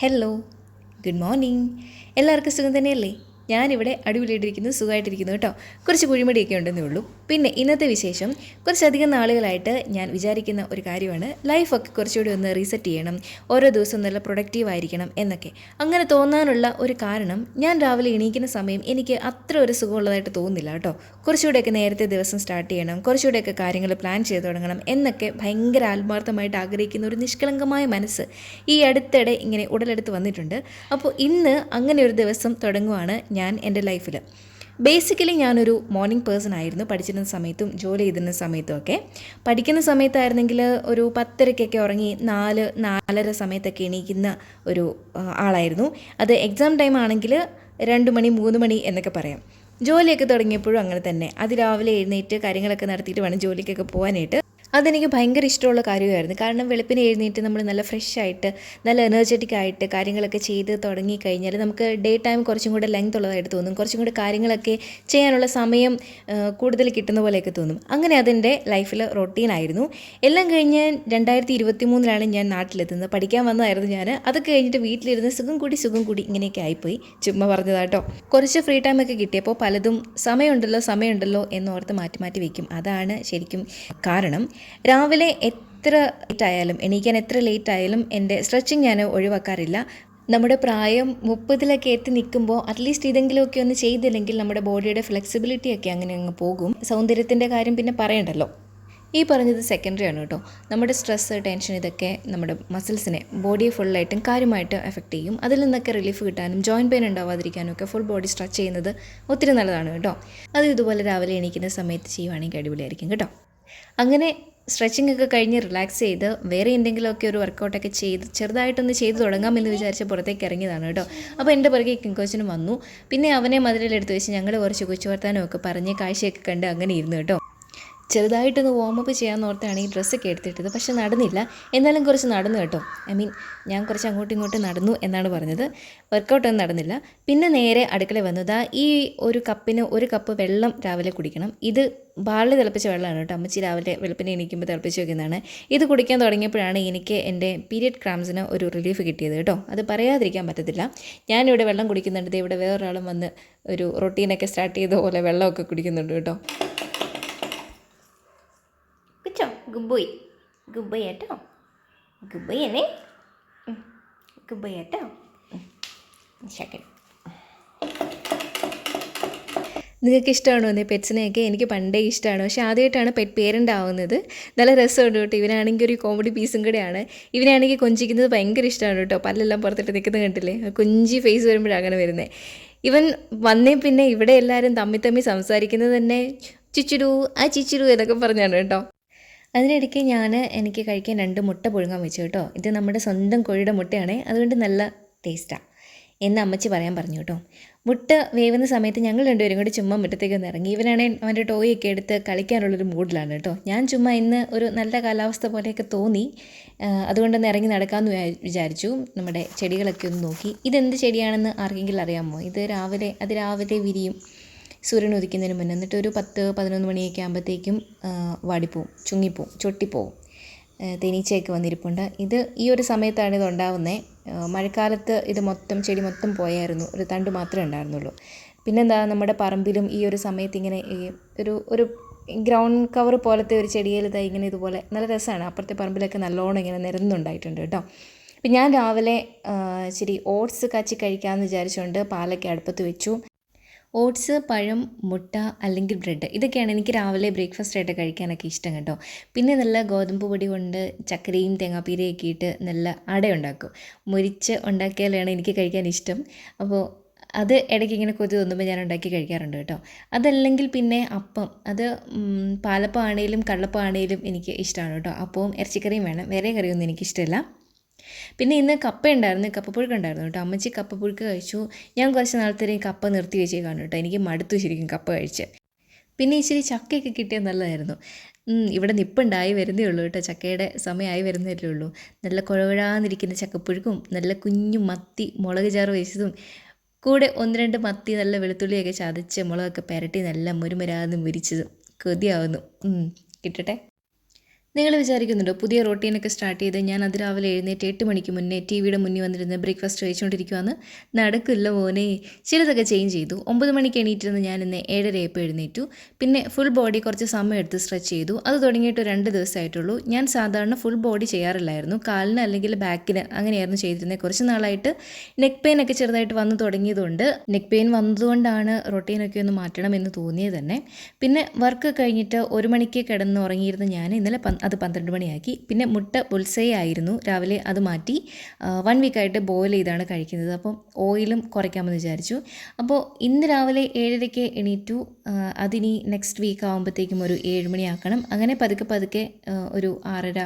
Hello good morning എല്ലാവർക്കും സുഖം തന്നെയല്ലേ? ഞാനിവിടെ അടിപൊളിയായിട്ടിരിക്കുന്നു സുഖമായിട്ടിരിക്കുന്നു കേട്ടോ. കുറച്ച് കുഴിമടിയൊക്കെ ഉണ്ടെന്നേ ഉള്ളൂ. പിന്നെ ഇന്നത്തെ വിശേഷം കുറച്ചധികം നാളുകളായിട്ട് ഞാൻ വിചാരിക്കുന്ന ഒരു കാര്യമാണ്. ലൈഫൊക്കെ കുറച്ചുകൂടി ഒന്ന് റീസെറ്റ് ചെയ്യണം. ഓരോ ദിവസവും നല്ല പ്രൊഡക്റ്റീവ് ആയിരിക്കണം എന്നൊക്കെ. അങ്ങനെ തോന്നാനുള്ള ഒരു കാരണം ഞാൻ രാവിലെ എണീക്കുന്ന സമയം എനിക്ക് അത്ര ഒരു സുഖമുള്ളതായിട്ട് തോന്നുന്നില്ല കേട്ടോ. കുറച്ചുകൂടെയൊക്കെ നേരത്തെ ദിവസം സ്റ്റാർട്ട് ചെയ്യണം. കുറച്ചുകൂടെയൊക്കെ കാര്യങ്ങൾ പ്ലാൻ ചെയ്ത് തുടങ്ങണം എന്നൊക്കെ ഭയങ്കര ആത്മാർത്ഥമായിട്ട് ആഗ്രഹിക്കുന്ന ഒരു നിഷ്കളങ്കമായ മനസ്സ് ഈ അടുത്തിടെ ഇങ്ങനെ ഉടലെടുത്ത് വന്നിട്ടുണ്ട്. അപ്പോൾ ഇന്ന് അങ്ങനെ ഒരു ദിവസം തുടങ്ങുവാണ് ഞാൻ എന്റെ ലൈഫിൽ ബേസിക്കലി ഞാനൊരു മോർണിംഗ് പേഴ്സൺ ആയിരുന്നു. പഠിച്ചിരുന്ന സമയത്തും ജോലി ചെയ്തിരുന്ന സമയത്തും ഒക്കെ. പഠിക്കുന്ന സമയത്തായിരുന്നെങ്കിൽ ഒരു പത്തരയ്ക്കൊക്കെ ഉറങ്ങി നാല് നാലര സമയത്തൊക്കെ എണീക്കുന്ന ഒരു ആളായിരുന്നു. അത് എക്സാം ടൈം ആണെങ്കിൽ രണ്ട് മണി മൂന്ന് മണി എന്നൊക്കെ പറയാം. ജോലിയൊക്കെ തുടങ്ങിയപ്പോഴും അങ്ങനെ തന്നെ. അതിരാവിലെ എഴുന്നേറ്റ് കാര്യങ്ങളൊക്കെ നടത്തിയിട്ട് വേണം ജോലിക്കൊക്കെ പോകാനായിട്ട്. അതെനിക്ക് ഭയങ്കര ഇഷ്ടമുള്ള കാര്യമായിരുന്നു. കാരണം വെളുപ്പിനെ എഴുന്നേറ്റ് നമ്മൾ നല്ല ഫ്രഷ് ആയിട്ട് നല്ല എനർജറ്റിക് ആയിട്ട് കാര്യങ്ങളൊക്കെ ചെയ്ത് തുടങ്ങി കഴിഞ്ഞാൽ നമുക്ക് ഡേ ടൈം കുറച്ചും കൂടെ ലെങ്ത് ഉള്ളതായിട്ട് തോന്നും. കുറച്ചും കൂടെ കാര്യങ്ങളൊക്കെ ചെയ്യാനുള്ള സമയം കൂടുതൽ കിട്ടുന്ന പോലെയൊക്കെ തോന്നും. അങ്ങനെ അതെന്റെ ലൈഫിൽ റൊട്ടീനായിരുന്നു എല്ലാം കഴിഞ്ഞ് രണ്ടായിരത്തി ഇരുപത്തി മൂന്നിലാണ് ഞാൻ നാട്ടിലെത്തുന്നത്. പഠിക്കാൻ വന്നതായിരുന്നു ഞാൻ അതൊക്കെ കഴിഞ്ഞിട്ട് വീട്ടിലിരുന്ന് സുഖം കൂടി സുഖം കൂടി ഇങ്ങനെയൊക്കെ ആയിപ്പോയി. ചുമ്മാ പറഞ്ഞതാട്ടോ കുറച്ച് ഫ്രീ ടൈമൊക്കെ കിട്ടിയപ്പോൾ പലതും സമയമുണ്ടല്ലോ സമയമുണ്ടല്ലോ എന്നോർത്ത് മാറ്റി മാറ്റി വയ്ക്കും അതാണ് ശരിക്കും കാരണം. രാവിലെ എത്ര ലേറ്റ് ആയാലും എണീക്കാൻ എത്ര ലേറ്റ് ആയാലും എന്റെ സ്ട്രെച്ചിങ് ഞാൻ ഒഴിവാക്കാറില്ല. നമ്മുടെ പ്രായം മുപ്പതിലൊക്കെ എത്തി നിൽക്കുമ്പോൾ അറ്റ്ലീസ്റ്റ് ഇതെങ്കിലുമൊക്കെ ഒന്ന് ചെയ്തില്ലെങ്കിൽ നമ്മുടെ ബോഡിയുടെ ഫ്ലെക്സിബിലിറ്റി ഒക്കെ അങ്ങനെ അങ്ങ് പോകും. സൗന്ദര്യത്തിന്റെ കാര്യം പിന്നെ പറയണ്ടല്ലോ. ഈ പറഞ്ഞത് സെക്കൻഡറി ആണ് കേട്ടോ. നമ്മുടെ സ്ട്രെസ്സ് ടെൻഷൻ ഇതൊക്കെ നമ്മുടെ മസിൽസിനെ ബോഡിയെ ഫുള്ളായിട്ടും കാര്യമായിട്ട് എഫക്റ്റ് ചെയ്യും. അതിൽ നിന്നൊക്കെ റിലീഫ് കിട്ടാനും ജോയിന്റ് പെയിൻ ഉണ്ടാവാതിരിക്കാനും ഒക്കെ ഫുൾ ബോഡി സ്ട്രെച്ച് ചെയ്യുന്നത് ഒത്തിരി നല്ലതാണ് കേട്ടോ. അത് ഇതുപോലെ രാവിലെ എണീക്കുന്ന സമയത്ത് ചെയ്യുവാണെങ്കിൽ അടിപൊളിയായിരിക്കും കേട്ടോ. അങ്ങനെ സ്ട്രെച്ചിങ് ഒക്കെ കഴിഞ്ഞ് റിലാക്സ് ചെയ്ത് വേറെ എന്തെങ്കിലുമൊക്കെ ഒരു വർക്കൗട്ടൊക്കെ ചെയ്ത് ചെറുതായിട്ടൊന്ന് ചെയ്ത് തുടങ്ങാമെന്ന് വിചാരിച്ച് പുറത്തേക്ക് ഇറങ്ങിയതാണ് കേട്ടോ. അപ്പോൾ എന്റെ പുറകെ കിങ്കോച്ചനും വന്നു. പിന്നെ അവനെ മതിലെടുത്ത് വെച്ച് ഞങ്ങൾ കുറച്ച് കൊച്ചുവർത്താനമൊക്കെ പറഞ്ഞ് കാഴ്ചയൊക്കെ കണ്ട് അങ്ങനെ ഇരുന്നു കേട്ടോ. ചെറുതായിട്ടൊന്ന് വാമപ്പ് ചെയ്യാൻ ഓർത്താണ് ഈ ഡ്രസ്സൊക്കെ എടുത്തിട്ടത്. പക്ഷെ നടന്നില്ല. എന്നാലും കുറച്ച് നടന്നു കേട്ടോ. ഐ മീൻ ഞാൻ കുറച്ച് അങ്ങോട്ടും ഇങ്ങോട്ടും നടന്നു എന്നാണ് പറഞ്ഞത്. വർക്കൗട്ടൊന്നും നടന്നില്ല. പിന്നെ നേരെ അടുക്കള വന്നതാ ഈ ഒരു കപ്പിന് ഒരു കപ്പ് വെള്ളം രാവിലെ കുടിക്കണം. ഇത് ബാളിൽ തിളപ്പിച്ച വെള്ളമാണ് കേട്ടോ. അമ്മച്ചി രാവിലെ വെളുപ്പിനെ എണീക്കുമ്പോൾ തിളപ്പിച്ച് വെക്കുന്നതാണ്. ഇത് കുടിക്കാൻ തുടങ്ങിയപ്പോഴാണ് എനിക്ക് എന്റെ പീരിയഡ് ക്രാംസിന് ഒരു റിലീഫ് കിട്ടിയത് കേട്ടോ. അത് പറയാതിരിക്കാൻ പറ്റത്തില്ല. ഞാനിവിടെ വെള്ളം കുടിക്കുന്നുണ്ട്. ഇവിടെ വേറൊരാളും വന്ന് ഒരു റൊട്ടീനൊക്കെ സ്റ്റാർട്ട് ചെയ്ത പോലെ വെള്ളമൊക്കെ കുടിക്കുന്നുണ്ട് കേട്ടോ. ഗുബോയ് ഗുബോയ് കേട്ടോ ഗുബോയ് അല്ലേ? ഗുബോയ് കേട്ടോ നിങ്ങൾക്ക് ഇഷ്ടമാണോ എന്നീ പെറ്റ്സിനെയൊക്കെ? എനിക്ക് പണ്ടേ ഇഷ്ടമാണ് പക്ഷേ ആദ്യമായിട്ടാണ് പെറ്റ് പേരന്റ് നല്ല രസമുണ്ട് കേട്ടോ. ഇവനാണെങ്കിൽ ഒരു കോമഡി പീസും കൂടെയാണ്. ഇവനാണെങ്കിൽ കൊഞ്ചിക്കുന്നത് ഭയങ്കര ഇഷ്ടമാണ് കേട്ടോ. പല്ലെല്ലാം പുറത്തിട്ട് നിൽക്കുന്നത് കണ്ടില്ലേ? കൊഞ്ചി ഫേസ് വരുമ്പോഴാണ് വരുന്നത്. ഇവൻ വന്നേ പിന്നെ ഇവിടെ എല്ലാവരും തമ്മി തമ്മി സംസാരിക്കുന്നത് തന്നെ ചിച്ചുരു ആ ചിച്ചുരു എന്നൊക്കെ പറഞ്ഞാണ് കേട്ടോ. അതിനിടയ്ക്ക് ഞാൻ എനിക്ക് കഴിക്കാൻ രണ്ട് മുട്ട പുഴുങ്ങാൻ വെച്ചു കേട്ടോ. ഇത് നമ്മുടെ സ്വന്തം കോഴിയുടെ മുട്ടയാണ്. അതുകൊണ്ട് നല്ല ടേസ്റ്റാണ് എന്ന് അമ്മച്ചി പറയാൻ പറഞ്ഞു കേട്ടോ. മുട്ട വേവുന്ന സമയത്ത് ഞങ്ങൾ രണ്ടുപേരും കൂടി ചുമ്മാ മുറ്റത്തേക്ക് ഒന്ന് ഇറങ്ങി. ഇവനാണെങ്കിൽ അവന്റെ ടോയൊക്കെ എടുത്ത് കളിക്കാനുള്ളൊരു മൂഡിലാണ് കേട്ടോ. ഞാൻ ചുമ്മാ ഇന്ന് ഒരു നല്ല കാലാവസ്ഥ പോലെയൊക്കെ തോന്നി. അതുകൊണ്ടൊന്ന് ഇറങ്ങി നടക്കാമെന്ന് വിചാ- വിചാരിച്ചു. നമ്മുടെ ചെടികളൊക്കെ ഒന്ന് നോക്കി. ഇതെന്ത് ചെടിയാണെന്ന് ആർക്കെങ്കിലും അറിയാമോ? ഇത് രാവിലെ അത് രാവിലെ വിരിയും. സൂര്യൻ ഉദിക്കുന്നതിന് മുന്നേ എന്നിട്ട് ഒരു പത്ത് പതിനൊന്ന് മണിയൊക്കെ ആകുമ്പോഴത്തേക്കും വാടിപ്പോവും ചുങ്ങിപ്പോവും ചൊട്ടിപ്പോവും. തേനീച്ചയൊക്കെ വന്നിരിപ്പുണ്ട്. ഇത് ഈ ഒരു സമയത്താണ് ഇത് ഉണ്ടാവുന്നത് മഴക്കാലത്ത് ഇത് മൊത്തം ചെടി മൊത്തം പോയായിരുന്നു. ഒരു തണ്ട് മാത്രമേ ഉണ്ടായിരുന്നുള്ളൂ. പിന്നെന്താ നമ്മുടെ പറമ്പിലും ഈ ഒരു സമയത്ത് ഇങ്ങനെ ഒരു ഒരു ഗ്രൗണ്ട് കവർ പോലത്തെ ഒരു ചെടിയിൽ ഇതാ ഇങ്ങനെ ഇതുപോലെ നല്ല രസമാണ്. അപ്പുറത്തെ പറമ്പിലൊക്കെ നല്ലോണം ഇങ്ങനെ നിരന്നുണ്ടായിട്ടുണ്ട് കേട്ടോ. അപ്പം ഞാൻ രാവിലെ ശരി ഓട്സ് കാച്ചി കഴിക്കാമെന്ന് വിചാരിച്ചുകൊണ്ട് പാലൊക്കെ അടുപ്പത്ത് വെച്ചു. ഓട്സ് പഴം മുട്ട അല്ലെങ്കിൽ ബ്രെഡ് ഇതൊക്കെയാണ് എനിക്ക് രാവിലെ ബ്രേക്ക്ഫാസ്റ്റ് ആയിട്ട് കഴിക്കാനൊക്കെ ഇഷ്ടം കേട്ടോ. പിന്നെ നല്ല ഗോതമ്പ് പൊടി കൊണ്ട് ചക്കരയും തേങ്ങാപ്പീരയൊക്കെ ഇട്ട് നല്ല അട ഉണ്ടാക്കും. മുരിച്ച് ഉണ്ടാക്കിയാലാണ് എനിക്ക് കഴിക്കാൻ ഇഷ്ടം. അപ്പോൾ അത് ഇടയ്ക്ക് ഇങ്ങനെ കൊതി തോന്നുമ്പോൾ ഞാൻ ഉണ്ടാക്കി കഴിക്കാറുണ്ട് കേട്ടോ. അതല്ലെങ്കിൽ പിന്നെ അപ്പം. അത് പാലപ്പം ആണെങ്കിലും കള്ളപ്പം ആണെങ്കിലും എനിക്ക് ഇഷ്ടമാണ് കേട്ടോ. അപ്പവും ഇറച്ചിക്കറിയും വേണം. വേറെ കറിയൊന്നും എനിക്കിഷ്ടമല്ല പിന്നെ ഇന്ന് കപ്പ ഉണ്ടായിരുന്നു കപ്പപ്പുഴുക്ക് ഉണ്ടായിരുന്നു കേട്ടോ. അമ്മച്ചി കപ്പപ്പുഴുക്ക് കഴിച്ചു. ഞാൻ കുറച്ച് നാളത്തേക്ക് കപ്പ നിർത്തി വെച്ചേക്കാണ് കേട്ടോ. എനിക്ക് മടുത്തു ശരിക്കും കപ്പ കഴിച്ച്. പിന്നെ ഇച്ചിരി ചക്കയൊക്കെ കിട്ടിയാൽ നല്ലതായിരുന്നു. ഇവിടെ നിപ്പുണ്ടായി വരുന്നേ ഉള്ളൂ കേട്ടോ. ചക്കയുടെ സമയമായി വരുന്നേ ഉള്ളൂ. നല്ല കുഴവഴാന്നിരിക്കുന്ന ചക്കപ്പുഴുക്കും നല്ല കുഞ്ഞു മത്തി മുളക് ചാറ് വെച്ചതും കൂടെ ഒന്ന് രണ്ട് മത്തി നല്ല വെളുത്തുള്ളിയൊക്കെ ചതച്ച് മുളകൊക്കെ പുരട്ടി നല്ല മുരുമരാതും മുരിച്ചതും കൊതിയാവുന്നു. കിട്ടട്ടെ? നിങ്ങൾ വിചാരിക്കുന്നുണ്ടോ? പുതിയ റൊട്ടീനൊക്കെ സ്റ്റാർട്ട് ചെയ്ത് ഞാൻ അതിരാവിലെ എഴുന്നേറ്റ് എട്ട് മണിക്ക് മുന്നേ ടി വിയുടെ മുന്നിൽ വന്നിരുന്ന് ബ്രേക്ക്ഫാസ്റ്റ് കഴിച്ചുകൊണ്ടിരിക്കുവാന്ന് നടക്കില്ല മോനെ. ചിലതൊക്കെ ചേഞ്ച് ചെയ്തു. ഒമ്പത് മണിക്ക് എണീറ്റിരുന്ന് ഞാൻ ഇന്ന് ഏഴരയപ്പോൾ എഴുന്നേറ്റു. പിന്നെ ഫുൾ ബോഡി കുറച്ച് സമയം എടുത്ത് സ്ട്രെച്ച് ചെയ്തു. അത് തുടങ്ങിയിട്ട് രണ്ട് ദിവസമായിട്ടുള്ളൂ. ഞാൻ സാധാരണ ഫുൾ ബോഡി ചെയ്യാറില്ലായിരുന്നു. കാലിന് അല്ലെങ്കിൽ ബാക്കിന് അങ്ങനെയായിരുന്നു ചെയ്തിരുന്നത് കുറച്ച് നാളായിട്ട് നെക്ക് പെയിൻ ഒക്കെ ചെറുതായിട്ട് വന്നു തുടങ്ങിയതുകൊണ്ട് നെക്ക് പെയിൻ വന്നതുകൊണ്ടാണ് റൊട്ടീനൊക്കെ ഒന്ന് മാറ്റണം എന്ന് തോന്നിയത് തന്നെ. പിന്നെ വർക്ക് കഴിഞ്ഞിട്ട് ഒരു മണിക്ക് കിടന്ന് ഉറങ്ങിയിരുന്ന ഞാൻ ഇന്നലെ അത് പന്ത്രണ്ട് മണിയാക്കി. പിന്നെ മുട്ട ബുൾസൈ ആയിരുന്നു രാവിലെ അത് മാറ്റി വൺ വീക്കായിട്ട് ബോയിൽ ചെയ്താണ് കഴിക്കുന്നത്. അപ്പം ഓയിലും കുറയ്ക്കാമെന്ന് വിചാരിച്ചു. അപ്പോൾ ഇന്ന് രാവിലെ ഏഴരയ്ക്ക് എണീറ്റു. അതിനി നെക്സ്റ്റ് വീക്ക് ആകുമ്പോഴത്തേക്കും ഒരു ഏഴ് മണിയാക്കണം. അങ്ങനെ പതുക്കെ പതുക്കെ ഒരു ആറര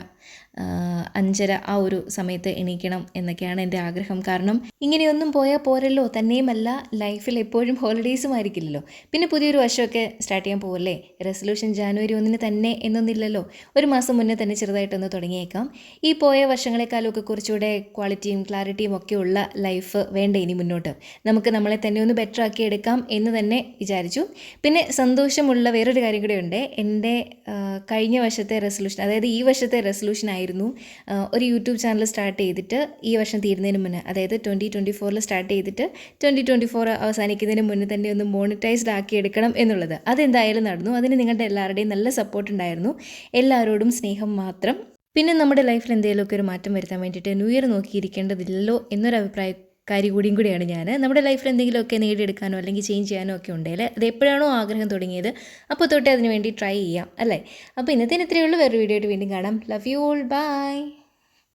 അഞ്ചര ആ ഒരു സമയത്ത് എണീക്കണം എന്നൊക്കെയാണ് എന്റെ ആഗ്രഹം. കാരണം ഇങ്ങനെയൊന്നും പോയാൽ പോരല്ലോ. തന്നെയുമല്ല ലൈഫിൽ എപ്പോഴും ഹോളിഡേയ്സും ആയിരിക്കില്ലല്ലോ. പിന്നെ പുതിയൊരു വർഷമൊക്കെ സ്റ്റാർട്ട് ചെയ്യാൻ പോകല്ലേ റെസൊല്യൂഷൻ ജാനുവരി ഒന്നിന് തന്നെ എന്നൊന്നില്ലല്ലോ. ഒരു മാസം മുന്നേ തന്നെ ചെറുതായിട്ടൊന്ന് തുടങ്ങിയേക്കാം. ഈ പോയ വർഷങ്ങളെക്കാളൊക്കെ കുറച്ചുകൂടെ ക്വാളിറ്റിയും ക്ലാരിറ്റിയും ഒക്കെ ഉള്ള ലൈഫ് വേണ്ട ഇനി മുന്നോട്ട്? നമുക്ക് നമ്മളെ തന്നെ ഒന്ന് ബെറ്റർ ആക്കി എടുക്കാം എന്ന് തന്നെ വിചാരിച്ചു. പിന്നെ സന്തോഷമുള്ള വേറൊരു കാര്യം കൂടെ ഉണ്ട്. എന്റെ കഴിഞ്ഞ വർഷത്തെ റെസൊല്യൂഷൻ അതായത് ഈ വർഷത്തെ റെസൊല്യൂഷൻ ആയിരുന്നു. ഒരു യൂട്യൂബ് ചാനൽ സ്റ്റാർട്ട് ചെയ്തിട്ട് ഈ വർഷം തീരുന്നതിന് മുന്നേ അതായത് ട്വന്റി ട്വന്റി ഫോറിൽ സ്റ്റാർട്ട് ചെയ്തിട്ട് ട്വന്റി ട്വന്റി ഫോർ അവസാനിക്കുന്നതിന് മുന്നേ തന്നെ ഒന്ന് മോണിറ്റൈസ്ഡ് ആക്കി എടുക്കണം എന്നുള്ളത്. അതെന്തായാലും നടന്നു. അതിന് നിങ്ങളുടെ എല്ലാവരുടെയും നല്ല സപ്പോർട്ട് ഉണ്ടായിരുന്നു. എല്ലാവരോടും സ്നേഹം മാത്രം. പിന്നെ നമ്മുടെ ലൈഫിൽ എന്തെങ്കിലുമൊക്കെ ഒരു മാറ്റം വരുത്താൻ വേണ്ടിയിട്ട് ന്യൂ ഇയർ നോക്കിയിരിക്കേണ്ടതില്ലല്ലോ എന്നൊരു അഭിപ്രായക്കാരി കൂടിയും കൂടിയാണ് ഞാൻ. നമ്മുടെ ലൈഫിൽ എന്തെങ്കിലുമൊക്കെ നേടിയെടുക്കാനോ അല്ലെങ്കിൽ ചേഞ്ച് ചെയ്യാനോ ഒക്കെ ഉണ്ടെങ്കിൽ അത് എപ്പോഴാണോ ആഗ്രഹം തുടങ്ങിയത് അപ്പോൾ തൊട്ടേ അതിന് വേണ്ടി ട്രൈ ചെയ്യാം അല്ലേ? അപ്പോൾ ഇന്നത്തെ ഇത്രയേ ഉള്ളൂ. വേറൊരു വീഡിയോ ആയിട്ട് വീണ്ടും കാണാം. Love you all by